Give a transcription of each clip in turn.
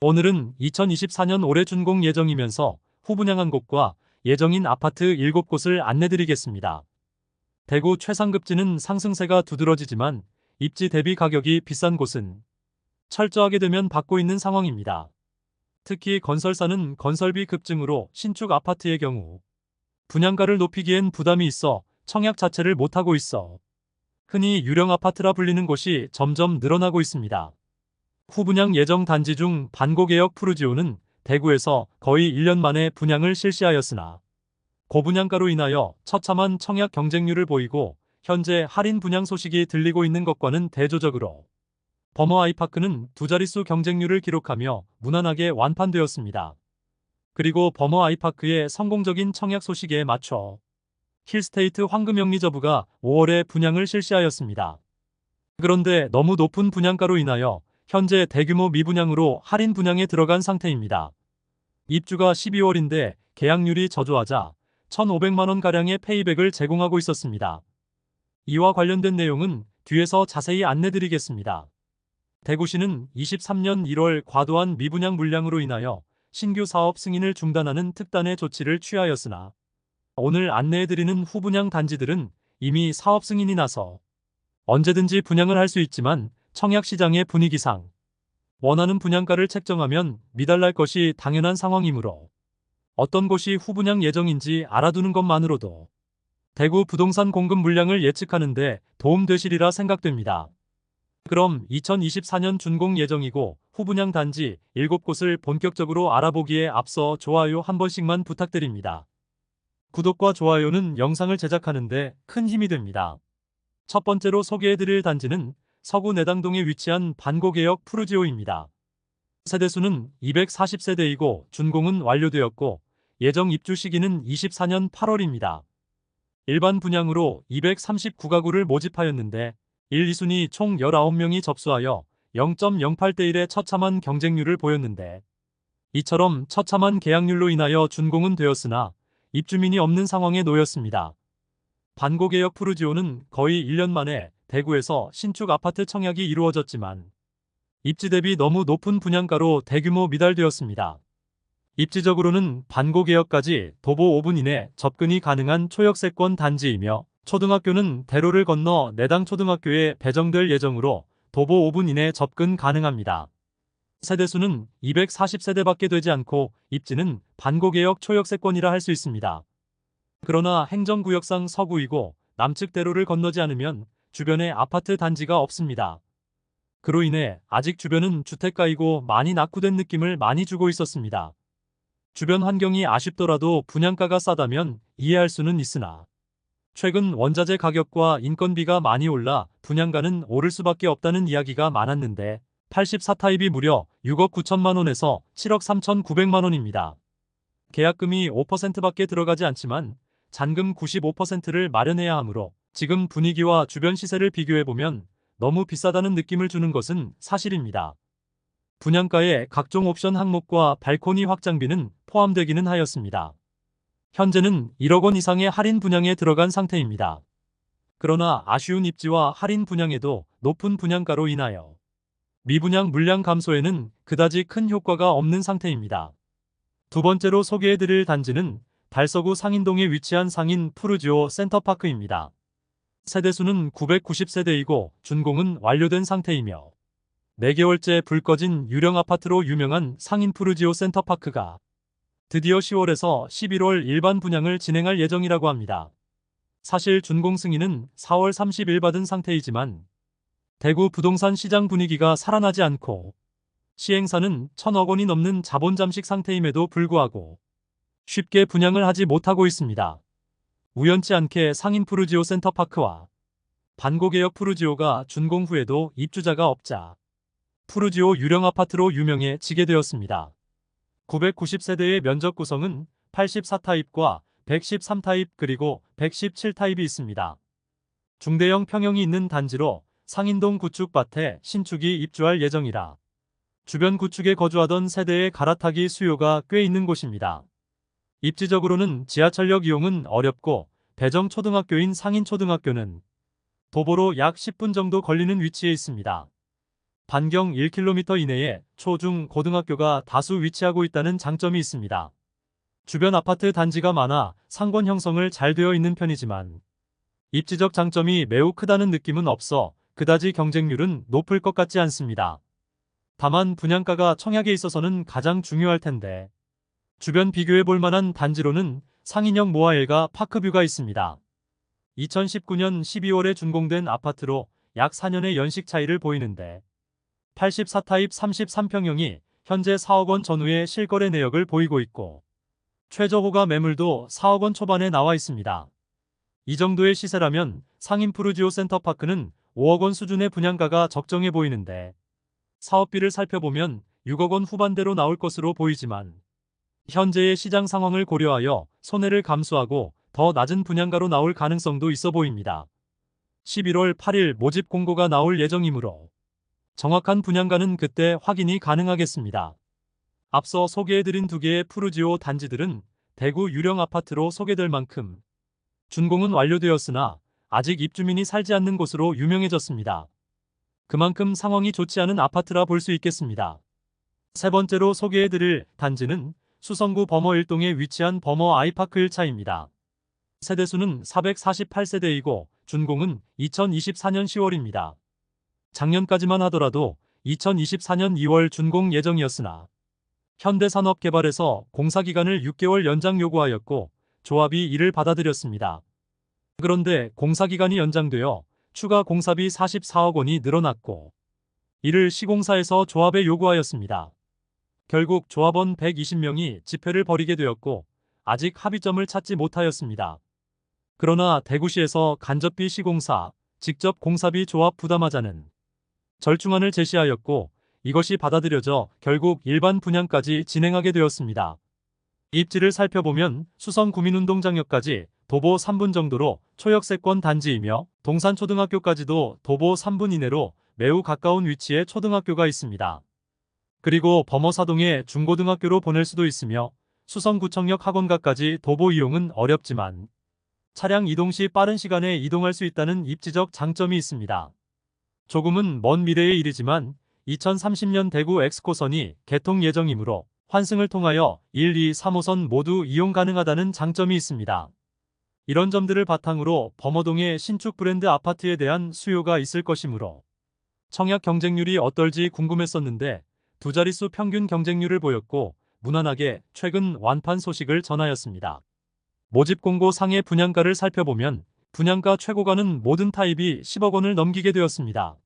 오늘은 2024년 올해 준공 예정이면서 후분양한 곳과 예정인 아파트 7곳을 안내드리겠습니다. 대구 최상급지는 상승세가 두드러지지만 입지 대비 가격이 비싼 곳은 철저하게 되면 받고 있는 상황입니다. 특히 건설사는 건설비 급증으로 신축 아파트의 경우 분양가를 높이기엔 부담이 있어 청약 자체를 못하고 있어 흔히 유령 아파트라 불리는 곳이 점점 늘어나고 있습니다. 후분양 예정 단지 중 반고개역 푸르지오는 대구에서 거의 1년 만에 분양을 실시하였으나 고분양가로 인하여 처참한 청약 경쟁률을 보이고 현재 할인 분양 소식이 들리고 있는 것과는 대조적으로 버머 아이파크는 두 자릿수 경쟁률을 기록하며 무난하게 완판되었습니다. 그리고 버머 아이파크의 성공적인 청약 소식에 맞춰 힐스테이트 황금영리저부가 5월에 분양을 실시하였습니다. 그런데 너무 높은 분양가로 인하여 현재 대규모 미분양으로 할인 분양에 들어간 상태입니다. 입주가 12월인데 계약률이 저조하자 1,500만원가량의 페이백을 제공하고 있었습니다. 이와 관련된 내용은 뒤에서 자세히 안내드리겠습니다. 대구시는 23년 1월 과도한 미분양 물량으로 인하여 신규 사업 승인을 중단하는 특단의 조치를 취하였으나 오늘 안내해드리는 후분양 단지들은 이미 사업 승인이 나서 언제든지 분양을 할 수 있지만 청약 시장의 분위기상 원하는 분양가를 책정하면 미달날 것이 당연한 상황이므로 어떤 곳이 후분양 예정인지 알아두는 것만으로도 대구 부동산 공급 물량을 예측하는데 도움되시리라 생각됩니다. 그럼 2024년 준공 예정이고 후분양 단지 7곳을 본격적으로 알아보기에 앞서 좋아요 한 번씩만 부탁드립니다. 구독과 좋아요는 영상을 제작하는데 큰 힘이 됩니다. 첫 번째로 소개해드릴 단지는 서구 내당동에 위치한 반고개역 푸르지오입니다. 세대수는 240세대이고 준공은 완료되었고 예정 입주 시기는 24년 8월입니다. 일반 분양으로 239가구를 모집하였는데 1, 2순위 총 19명이 접수하여 0.08대 1의 처참한 경쟁률을 보였는데 이처럼 처참한 계약률로 인하여 준공은 되었으나 입주민이 없는 상황에 놓였습니다. 반고개역 푸르지오는 거의 1년 만에 대구에서 신축 아파트 청약이 이루어졌지만 입지 대비 너무 높은 분양가로 대규모 미달되었습니다. 입지적으로는 반고개역까지 도보 5분 이내 접근이 가능한 초역세권 단지이며 초등학교는 대로를 건너 내당 초등학교에 배정될 예정으로 도보 5분 이내 접근 가능합니다. 세대수는 240세대밖에 되지 않고 입지는 반고개역 초역세권이라 할 수 있습니다. 그러나 행정구역상 서구이고 남측 대로를 건너지 않으면 주변에 아파트 단지가 없습니다. 그로 인해 아직 주변은 주택가이고 많이 낙후된 느낌을 많이 주고 있었습니다. 주변 환경이 아쉽더라도 분양가가 싸다면 이해할 수는 있으나 최근 원자재 가격과 인건비가 많이 올라 분양가는 오를 수밖에 없다는 이야기가 많았는데 84타입이 무려 6억 9천만 원에서 7억 3천 9백만 원입니다. 계약금이 5%밖에 들어가지 않지만 잔금 95%를 마련해야 하므로 지금 분위기와 주변 시세를 비교해보면 너무 비싸다는 느낌을 주는 것은 사실입니다. 분양가에 각종 옵션 항목과 발코니 확장비는 포함되기는 하였습니다. 현재는 1억 원 이상의 할인 분양에 들어간 상태입니다. 그러나 아쉬운 입지와 할인 분양에도 높은 분양가로 인하여 미분양 물량 감소에는 그다지 큰 효과가 없는 상태입니다. 두 번째로 소개해드릴 단지는 달서구 상인동에 위치한 상인 푸르지오 센터파크입니다. 세대수는 990세대이고 준공은 완료된 상태이며 4개월째 불 꺼진 유령 아파트로 유명한 상인 푸르지오 센터파크가 드디어 10월에서 11월 일반 분양을 진행할 예정이라고 합니다. 사실 준공 승인은 4월 30일 받은 상태이지만 대구 부동산 시장 분위기가 살아나지 않고 시행사는 천억 원이 넘는 자본 잠식 상태임에도 불구하고 쉽게 분양을 하지 못하고 있습니다. 우연치 않게 상인 푸르지오 센터파크와 반고개역 푸르지오가 준공 후에도 입주자가 없자 푸르지오 유령 아파트로 유명해지게 되었습니다. 990세대의 면적 구성은 84타입과 113타입 그리고 117타입이 있습니다. 중대형 평형이 있는 단지로 상인동 구축밭에 신축이 입주할 예정이라 주변 구축에 거주하던 세대의 갈아타기 수요가 꽤 있는 곳입니다. 입지적으로는 지하철역 이용은 어렵고 배정 초등학교인 상인 초등학교는 도보로 약 10분 정도 걸리는 위치에 있습니다. 반경 1km 이내에 초중 고등학교가 다수 위치하고 있다는 장점이 있습니다. 주변 아파트 단지가 많아 상권 형성을 잘 되어 있는 편이지만 입지적 장점이 매우 크다는 느낌은 없어 그다지 경쟁률은 높을 것 같지 않습니다. 다만 분양가가 청약에 있어서는 가장 중요할 텐데 주변 비교해 볼 만한 단지로는 상인역 모아일가 파크뷰가 있습니다. 2019년 12월에 준공된 아파트로 약 4년의 연식 차이를 보이는데 84타입 33평형이 현재 4억 원 전후의 실거래 내역을 보이고 있고 최저 호가 매물도 4억 원 초반에 나와 있습니다. 이 정도의 시세라면 상인 푸르지오 센터파크는 5억 원 수준의 분양가가 적정해 보이는데 사업비를 살펴보면 6억 원 후반대로 나올 것으로 보이지만 현재의 시장 상황을 고려하여 손해를 감수하고 더 낮은 분양가로 나올 가능성도 있어 보입니다. 11월 8일 모집 공고가 나올 예정이므로 정확한 분양가는 그때 확인이 가능하겠습니다. 앞서 소개해드린 두 개의 푸르지오 단지들은 대구 유령 아파트로 소개될 만큼 준공은 완료되었으나 아직 입주민이 살지 않는 곳으로 유명해졌습니다. 그만큼 상황이 좋지 않은 아파트라 볼 수 있겠습니다. 세 번째로 소개해드릴 단지는 수성구 범어 1동에 위치한 범어 아이파크 1차입니다. 세대수는 448세대이고 준공은 2024년 10월입니다. 작년까지만 하더라도 2024년 2월 준공 예정이었으나 현대산업개발에서 공사기간을 6개월 연장 요구하였고 조합이 이를 받아들였습니다. 그런데 공사기간이 연장되어 추가 공사비 44억 원이 늘어났고 이를 시공사에서 조합에 요구하였습니다. 결국 조합원 120명이 집회를 벌이게 되었고 아직 합의점을 찾지 못하였습니다. 그러나 대구시에서 간접비 시공사, 직접 공사비 조합 부담하자는 절충안을 제시하였고 이것이 받아들여져 결국 일반 분양까지 진행하게 되었습니다. 입지를 살펴보면 수성 구민운동장역까지 도보 3분 정도로 초역세권 단지이며 동산초등학교까지도 도보 3분 이내로 매우 가까운 위치에 초등학교가 있습니다. 그리고 범어사동에 중고등학교로 보낼 수도 있으며 수성구청역 학원가까지 도보 이용은 어렵지만 차량 이동 시 빠른 시간에 이동할 수 있다는 입지적 장점이 있습니다. 조금은 먼 미래의 일이지만 2030년 대구 엑스코선이 개통 예정이므로 환승을 통하여 1, 2, 3호선 모두 이용 가능하다는 장점이 있습니다. 이런 점들을 바탕으로 범어동의 신축 브랜드 아파트에 대한 수요가 있을 것이므로 청약 경쟁률이 어떨지 궁금했었는데 두 자릿수 평균 경쟁률을 보였고 무난하게 최근 완판 소식을 전하였습니다. 모집 공고 상의 분양가를 살펴보면 분양가 최고가는 모든 타입이 10억 원을 넘기게 되었습니다.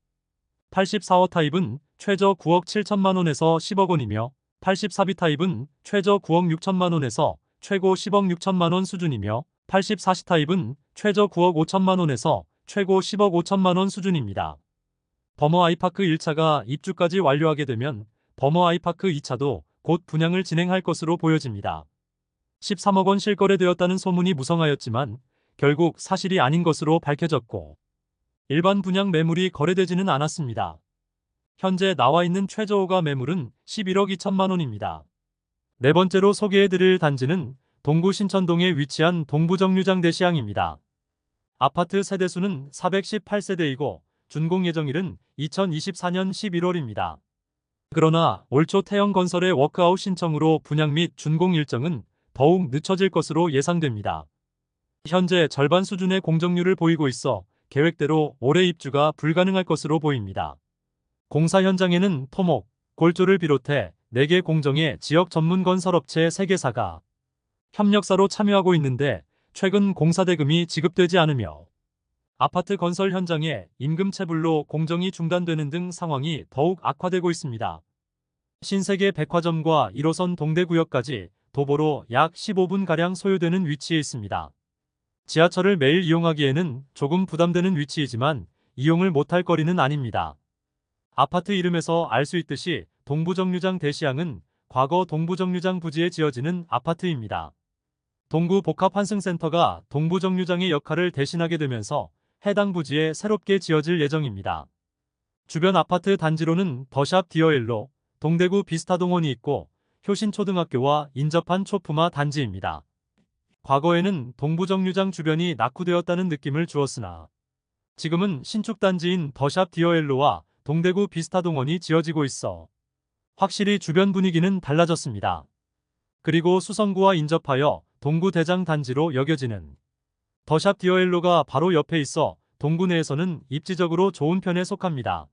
84호 타입은 최저 9억 7천만 원에서 10억 원이며 84B 타입은 최저 9억 6천만 원에서 최고 10억 6천만 원 수준이며 84C 타입은 최저 9억 5천만 원에서 최고 10억 5천만 원 수준입니다. 버머 아이파크 1차가 입주까지 완료하게 되면 버머 아이파크 2차도 곧 분양을 진행할 것으로 보여집니다. 13억 원 실거래되었다는 소문이 무성하였지만 결국 사실이 아닌 것으로 밝혀졌고 일반 분양 매물이 거래되지는 않았습니다. 현재 나와 있는 최저호가 매물은 11억 2천만 원입니다. 네 번째로 소개해드릴 단지는 동구 신천동에 위치한 동부정류장 대시항입니다. 아파트 세대수는 418세대이고 준공 예정일은 2024년 11월입니다. 그러나 올 초 태영건설의 워크아웃 신청으로 분양 및 준공 일정은 더욱 늦춰질 것으로 예상됩니다. 현재 절반 수준의 공정률을 보이고 있어 계획대로 올해 입주가 불가능할 것으로 보입니다. 공사 현장에는 토목, 골조를 비롯해 4개 공정의 지역 전문 건설업체 3개사가 협력사로 참여하고 있는데 최근 공사 대금이 지급되지 않으며 아파트 건설 현장에 임금 체불로 공정이 중단되는 등 상황이 더욱 악화되고 있습니다. 신세계 백화점과 1호선 동대구역까지 도보로 약 15분가량 소요되는 위치에 있습니다. 지하철을 매일 이용하기에는 조금 부담되는 위치이지만 이용을 못할 거리는 아닙니다. 아파트 이름에서 알 수 있듯이 동부정류장 대시항은 과거 동부정류장 부지에 지어지는 아파트입니다. 동구 복합환승센터가 동부정류장의 역할을 대신하게 되면서 해당 부지에 새롭게 지어질 예정입니다. 주변 아파트 단지로는 더샵 디어일로, 동대구 비스타동원이 있고 효신초등학교와 인접한 초품화 단지입니다. 과거에는 동부정류장 주변이 낙후되었다는 느낌을 주었으나 지금은 신축 단지인 더샵 디어엘로와 동대구 비스타동원이 지어지고 있어 확실히 주변 분위기는 달라졌습니다. 그리고 수성구와 인접하여 동구 대장 단지로 여겨지는 더샵 디어엘로가 바로 옆에 있어 동구 내에서는 입지적으로 좋은 편에 속합니다.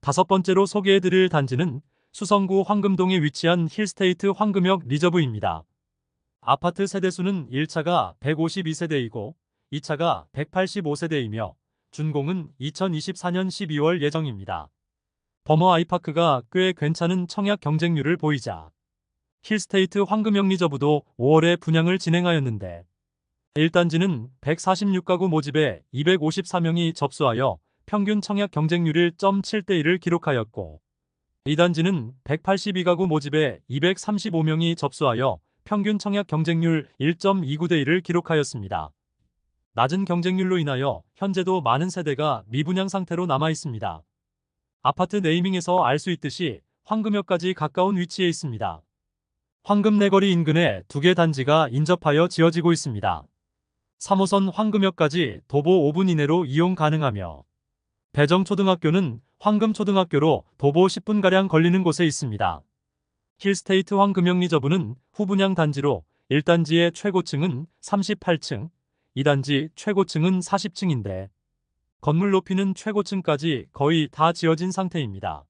다섯 번째로 소개해드릴 단지는 수성구 황금동에 위치한 힐스테이트 황금역 리저브입니다. 아파트 세대수는 1차가 152세대이고 2차가 185세대이며 준공은 2024년 12월 예정입니다. 버머 아이파크가 꽤 괜찮은 청약 경쟁률을 보이자 힐스테이트 황금역 리저브도 5월에 분양을 진행하였는데 1단지는 146가구 모집에 254명이 접수하여 평균 청약 경쟁률 1.7대 1을 기록하였고 2단지는 182가구 모집에 235명이 접수하여 평균 청약 경쟁률 1.29대 1을 기록하였습니다. 낮은 경쟁률로 인하여 현재도 많은 세대가 미분양 상태로 남아 있습니다. 아파트 네이밍에서 알 수 있듯이 황금역까지 가까운 위치에 있습니다. 황금내거리 인근에 두 개 단지가 인접하여 지어지고 있습니다. 3호선 황금역까지 도보 5분 이내로 이용 가능하며 배정초등학교는 황금초등학교로 도보 10분가량 걸리는 곳에 있습니다. 힐스테이트 황금역 리저브는 후분양 단지로 1단지의 최고층은 38층, 2단지 최고층은 40층인데 건물 높이는 최고층까지 거의 다 지어진 상태입니다.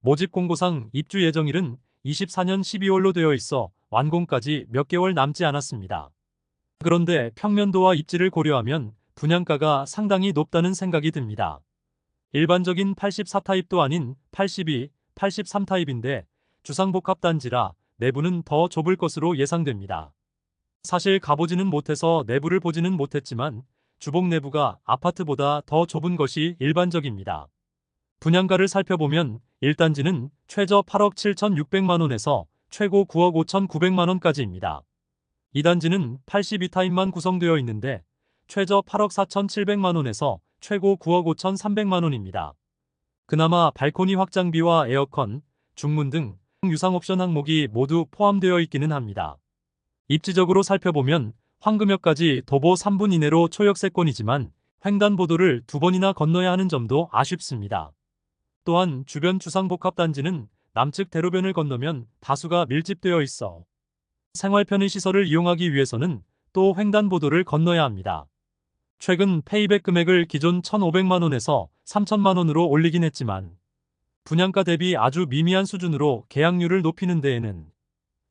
모집 공고상 입주 예정일은 24년 12월로 되어 있어 완공까지 몇 개월 남지 않았습니다. 그런데 평면도와 입지를 고려하면 분양가가 상당히 높다는 생각이 듭니다. 일반적인 84타입도 아닌 82, 83타입인데 주상복합단지라 내부는 더 좁을 것으로 예상됩니다. 사실 가보지는 못해서 내부를 보지는 못했지만 주복 내부가 아파트보다 더 좁은 것이 일반적입니다. 분양가를 살펴보면 1단지는 최저 8억 7,600만원에서 최고 9억 5,900만원까지입니다. 2단지는 82타입만 구성되어 있는데 최저 8억 4,700만원에서 최고 9억 5,300만원입니다. 그나마 발코니 확장비와 에어컨, 중문 등 유상 옵션 항목이 모두 포함되어 있기는 합니다. 입지적으로 살펴보면 황금역까지 도보 3분 이내로 초역세권이지만 횡단보도를 두 번이나 건너야 하는 점도 아쉽습니다. 또한 주변 주상복합단지는 남측 대로변을 건너면 다수가 밀집되어 있어 생활 편의 시설을 이용하기 위해서는 또 횡단보도를 건너야 합니다. 최근 페이백 금액을 기존 1,500만원에서 3,000만원으로 올리긴 했지만 분양가 대비 아주 미미한 수준으로 계약률을 높이는 데에는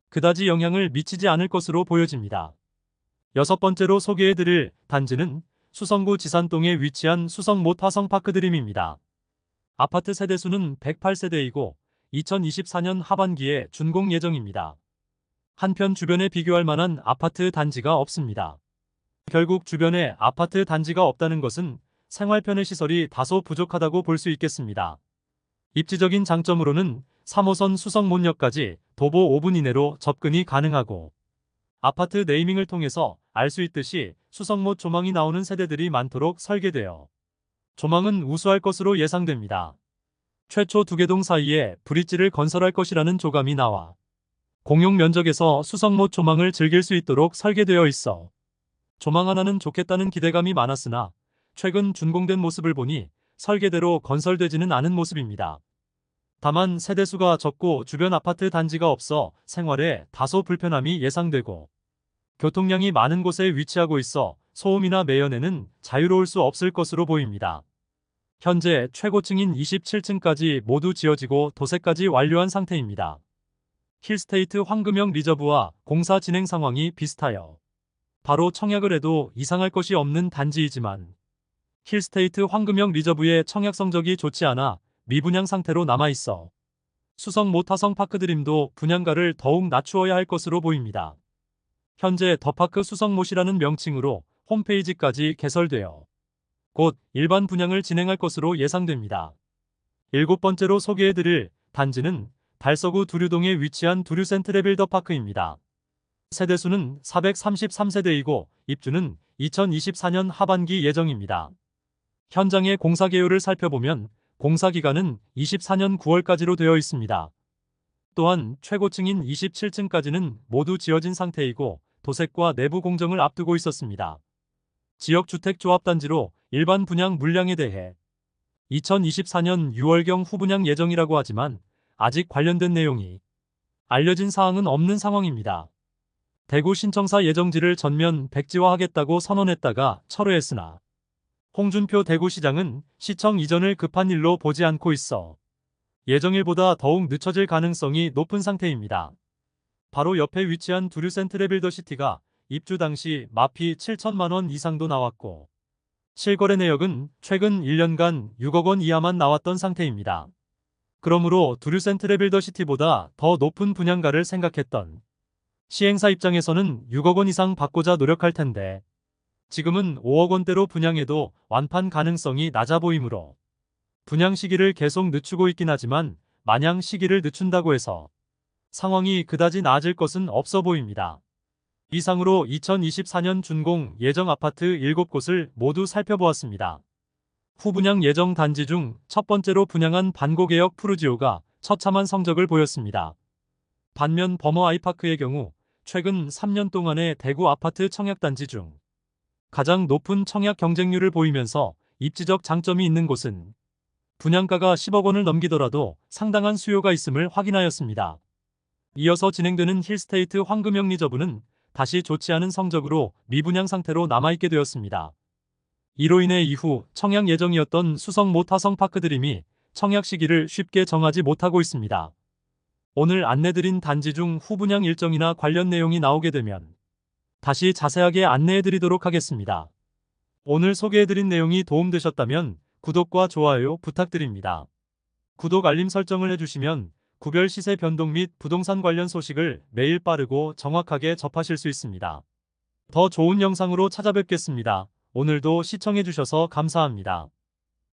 그다지 영향을 미치지 않을 것으로 보여집니다. 여섯 번째로 소개해드릴 단지는 수성구 지산동에 위치한 수성못 화성파크 드림입니다. 아파트 세대수는 108세대이고 2024년 하반기에 준공 예정입니다. 한편 주변에 비교할 만한 아파트 단지가 없습니다. 결국 주변에 아파트 단지가 없다는 것은 생활 편의 시설이 다소 부족하다고 볼 수 있겠습니다. 입지적인 장점으로는 3호선 수성몬역까지 도보 5분 이내로 접근이 가능하고 아파트 네이밍을 통해서 알 수 있듯이 수성못 조망이 나오는 세대들이 많도록 설계되어 조망은 우수할 것으로 예상됩니다. 최초 두개동 사이에 브릿지를 건설할 것이라는 조감이 나와 공용 면적에서 수성못 조망을 즐길 수 있도록 설계되어 있어 조망 하나는 좋겠다는 기대감이 많았으나 최근 준공된 모습을 보니 설계대로 건설되지는 않은 모습입니다. 다만 세대수가 적고 주변 아파트 단지가 없어 생활에 다소 불편함이 예상되고 교통량이 많은 곳에 위치하고 있어 소음이나 매연에는 자유로울 수 없을 것으로 보입니다. 현재 최고층인 27층까지 모두 지어지고 도색까지 완료한 상태입니다. 힐스테이트 황금형 리저브와 공사 진행 상황이 비슷하여 바로 청약을 해도 이상할 것이 없는 단지이지만 힐스테이트 황금형 리저브의 청약 성적이 좋지 않아 미분양 상태로 남아있어 수성 모타성 파크드림도 분양가를 더욱 낮추어야 할 것으로 보입니다. 현재 더파크 수성못이라는 명칭으로 홈페이지까지 개설되어 곧 일반 분양을 진행할 것으로 예상됩니다. 일곱 번째로 소개해드릴 단지는 달서구 두류동에 위치한 두류 센트레빌더 파크입니다. 세대수는 433세대이고 입주는 2024년 하반기 예정입니다. 현장의 공사 개요를 살펴보면 공사 기간은 24년 9월까지로 되어 있습니다. 또한 최고층인 27층까지는 모두 지어진 상태이고 도색과 내부 공정을 앞두고 있었습니다. 지역주택조합단지로 일반 분양 물량에 대해 2024년 6월경 후분양 예정이라고 하지만 아직 관련된 내용이 알려진 사항은 없는 상황입니다. 대구 신청사 예정지를 전면 백지화하겠다고 선언했다가 철회했으나 홍준표 대구시장은 시청 이전을 급한 일로 보지 않고 있어 예정일보다 더욱 늦춰질 가능성이 높은 상태입니다. 바로 옆에 위치한 두류센트레 빌더시티가 입주 당시 마피 7천만 원 이상도 나왔고 실거래 내역은 최근 1년간 6억 원 이하만 나왔던 상태입니다. 그러므로 두류센트레 빌더시티보다 더 높은 분양가를 생각했던 시행사 입장에서는 6억 원 이상 받고자 노력할 텐데 지금은 5억 원대로 분양해도 완판 가능성이 낮아 보이므로 분양 시기를 계속 늦추고 있긴 하지만 마냥 시기를 늦춘다고 해서 상황이 그다지 나아질 것은 없어 보입니다. 이상으로 2024년 준공 예정 아파트 7곳을 모두 살펴보았습니다. 후분양 예정 단지 중 첫 번째로 분양한 반고개역 푸르지오가 처참한 성적을 보였습니다. 반면 버머 아이파크의 경우 최근 3년 동안의 대구 아파트 청약단지 중 가장 높은 청약 경쟁률을 보이면서 입지적 장점이 있는 곳은 분양가가 10억 원을 넘기더라도 상당한 수요가 있음을 확인하였습니다. 이어서 진행되는 힐스테이트 황금영 리저브는 다시 좋지 않은 성적으로 미분양 상태로 남아있게 되었습니다. 이로 인해 이후 청약 예정이었던 수성 모타성 파크드림이 청약 시기를 쉽게 정하지 못하고 있습니다. 오늘 안내드린 단지 중 후분양 일정이나 관련 내용이 나오게 되면 다시 자세하게 안내해드리도록 하겠습니다. 오늘 소개해드린 내용이 도움되셨다면 구독과 좋아요 부탁드립니다. 구독 알림 설정을 해주시면 구별 시세 변동 및 부동산 관련 소식을 매일 빠르고 정확하게 접하실 수 있습니다. 더 좋은 영상으로 찾아뵙겠습니다. 오늘도 시청해주셔서 감사합니다.